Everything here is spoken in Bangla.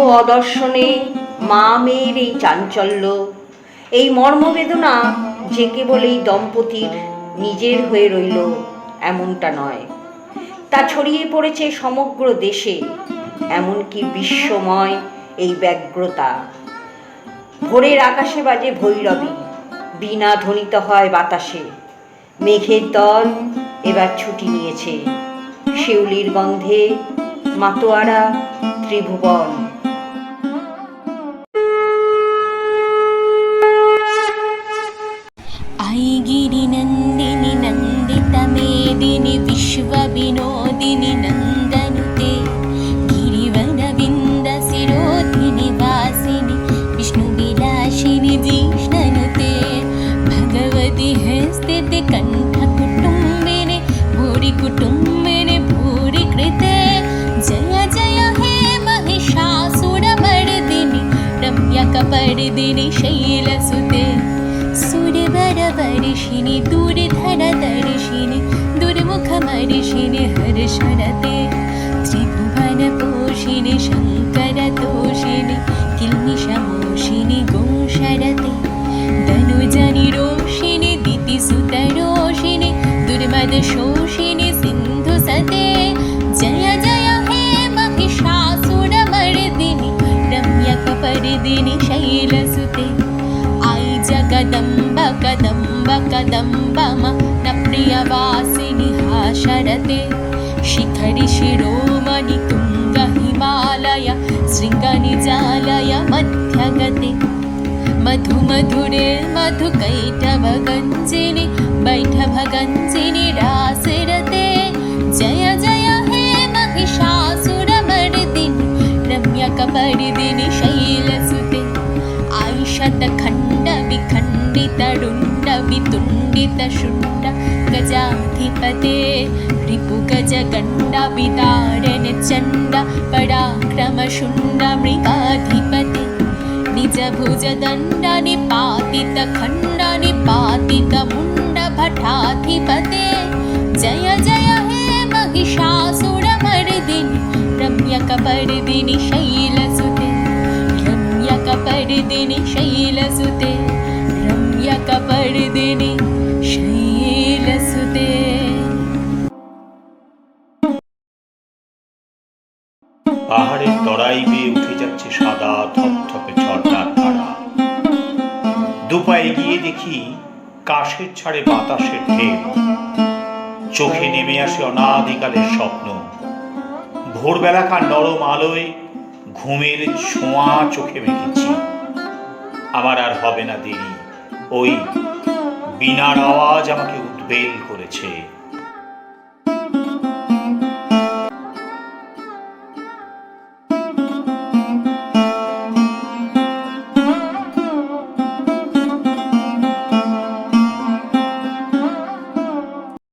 অদর্শনে মা মেয়ের এই চাঞ্চল্য, এই মর্মবেদনা যে কেবল এই দম্পতির নিজের হয়ে রইল, এমনটা নয়। তা ছড়িয়ে পড়েছে সমগ্র দেশে, এমনকি বিশ্বময় এই ব্যগ্রতা। ভোরের আকাশে বাজে ভৈরবী, বিনা ধ্বনিত হয় বাতাসে। মেঘের দল এবার ছুটি নিয়েছে। শিউলির গন্ধে মাতোয়ারা ত্রিভুবন। ऐगिरिनन्दिनि नन्दितमेदिनि विश्वविनोदिनि नन्दनुते गिरिवनविन्दशिरोधिनि वासिनि विष्णुविलासिनि जिष्णनुते भगवति हस्तिति कण्ठकुटुम्बिनि भूरि कुटुम्बिनि भूरि कृते जय जय हे महिषासुरमर्दिनि रम्यकपर्दिनि शैलसुते सुरवरवर्षिणि दूरधरदर्शिनि दुर्मुखमर्षिणि हर्षरते त्रिभुवनपोषिणि शङ्करतोषिणि किल्मिषमोषिणि गोषरते धनुजनिरोषिणि दितिसुतरोषिणि दुर्मदशोषिणि सिन्धुसते जय जय हे महिषासुरमर्दिनि रम्यकपर्दिनि शैलसुते आई कदम्ब कदम्ब म प्रियवासिनि हाशरते। शिखरिशिरोमणि तुङ्गहिमालय शृङ्गनिजालय मध्यगते। मधुमधुरे मधुकैटभगञ्जिनि मधुमधुरिर्मधुकैटभगञ्जिनि बैठभगञ्जिनिराशिरते वितुण्डितशुण्ड गजाधिपते रिपुगजगण्ड विताडन चण्ड पराक्रमशुण्ड मृगाधिपते निजभुजदण्ड निपातितखण्ड निपातितमुण्ड भटाधिपते जय जय हे महिषासुरमर्दिनि रम्यकपर्दिनि शैलसुते रम्यकपर्दिनि शैलसुते കപടുതിനി ശൈലസുതേ পাহাড়ের তরাই বেয়ে উঠে যাচ্ছে সাদা থপথপে ঝর্ণার ধারা দুপায়ে গিয়ে দেখি কাশের ছাড়ে বাতাসের ঢেউ। চোখে নেমে আসে অনাদিকালের স্বপ্ন। ভোরবেলাকার নরম আলোয় ঘুমের ছোঁয়া চোখে মেখেছি আমার আর হবে না দেরি। ওই বিনার আওয়াজ আমাকে উদ্বেল করেছে।